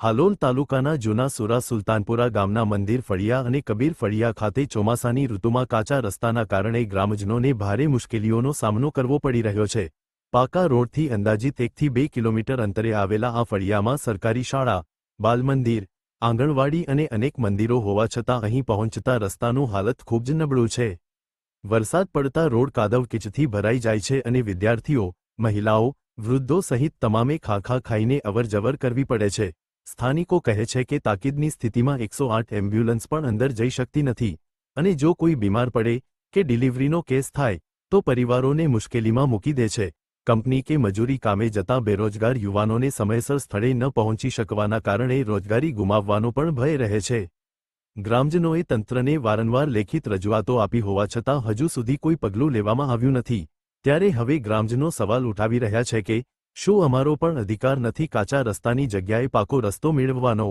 હાલોલ તાલુકાના જૂના સુરા સુલતાનપુરા ગામના મંદિર ફળિયા અને કબીર ફળિયા ખાતે ચોમાસાની ઋતુમાં કાચા રસ્તાના કારણે ગ્રામજનોને ભારે મુશ્કેલીઓનો સામનો કરવો પડી રહ્યો છે. પાકા રોડથી અંદાજિત એકથી બે કિલોમીટર અંતરે આવેલા આ ફળિયામાં સરકારી શાળા, બાલમંદિર, આંગણવાડી અને અનેક મંદિરો હોવા છતાં અહીં પહોંચતા રસ્તાનું હાલત ખૂબ જ નબળું છે. વરસાદ પડતા રોડ કાદવ કિચથી ભરાઈ જાય છે અને વિદ્યાર્થીઓ, મહિલાઓ, વૃદ્ધો સહિત તમામે ખાખા ખાઈને અવરજવર કરવી પડે છે. સ્થાનિકો કહે છે કે તાકીદની સ્થિતિમાં એકસો આઠ એમ્બ્યુલન્સ પણ અંદર જઈ શકતી નથી અને જો કોઈ બીમાર પડે કે ડિલિવરીનો કેસ થાય, તો પરિવારોને મુશ્કેલીમાં મૂકી દે છે. કંપની કે મજૂરી કામે જતા બેરોજગાર યુવાનોને સમયસર સ્થળે ન પહોંચી શકવાના કારણે રોજગારી ગુમાવવાનો પણ ભય રહે છે. ગ્રામજનોએ તંત્રને વારંવાર લેખિત રજૂઆતો આપી હોવા છતાં હજુ સુધી કોઈ પગલું લેવામાં આવ્યું નથી. ત્યારે હવે ગ્રામજનો સવાલ ઉઠાવી રહ્યા છે કે શું અમારો પણ અધિકાર નથી કાચા રસ્તાની જગ્યાએ પાકો રસ્તો મેળવવાનો?